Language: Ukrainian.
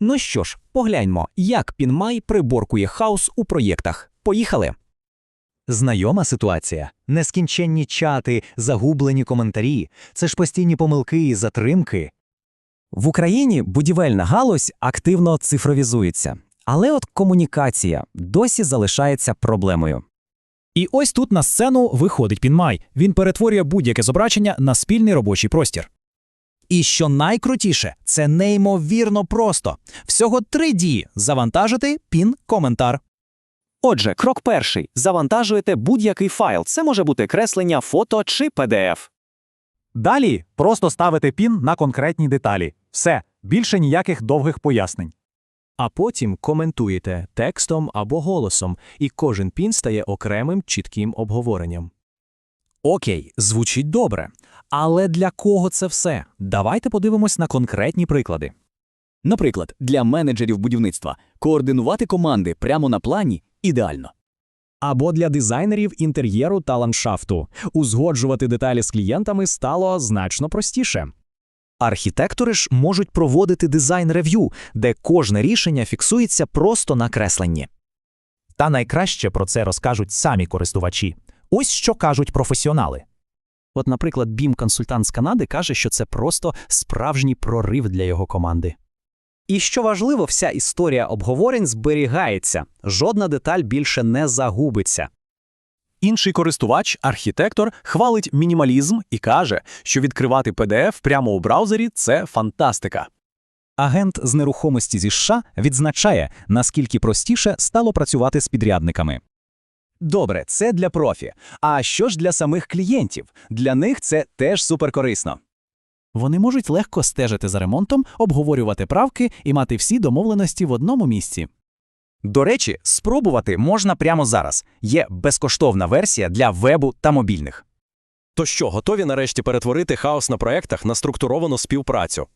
Ну що ж, погляньмо, як PinMy приборкує хаос у проєктах. Поїхали! Знайома ситуація. Нескінченні чати, загублені коментарі. Це ж постійні помилки і затримки. В Україні будівельна галузь активно цифровізується, але от комунікація досі залишається проблемою. І ось тут на сцену виходить Пінмай. Він перетворює будь-яке зображення на спільний робочий простір. І що найкрутіше, це неймовірно просто. Всього три дії завантажити пін-коментар. Отже, крок перший завантажуєте будь-який файл. Це може бути креслення, фото чи PDF. Далі просто ставите пін на конкретні деталі. Все, більше ніяких довгих пояснень. А потім коментуєте текстом або голосом, і кожен пін стає окремим чітким обговоренням. Окей, звучить добре. Але для кого це все? Давайте подивимось на конкретні приклади. Наприклад, для менеджерів будівництва координувати команди прямо на плані ідеально. Або для дизайнерів інтер'єру та ландшафту узгоджувати деталі з клієнтами стало значно простіше. Архітектори ж можуть проводити дизайн-рев'ю, де кожне рішення фіксується просто на кресленні. Та найкраще про це розкажуть самі користувачі. Ось що кажуть професіонали. От, наприклад, BIM-консультант з Канади каже, що це просто справжній прорив для його команди. І що важливо, вся історія обговорень зберігається, жодна деталь більше не загубиться. Інший користувач, архітектор, хвалить мінімалізм і каже, що відкривати PDF прямо у браузері це фантастика. Агент з нерухомості зі США відзначає, наскільки простіше стало працювати з підрядниками. Добре, це для профі. А що ж для самих клієнтів? Для них це теж суперкорисно. Вони можуть легко стежити за ремонтом, обговорювати правки і мати всі домовленості в одному місці. До речі, спробувати можна прямо зараз. Є безкоштовна версія для вебу та мобільних. То що, готові нарешті перетворити хаос на проектах на структуровану співпрацю?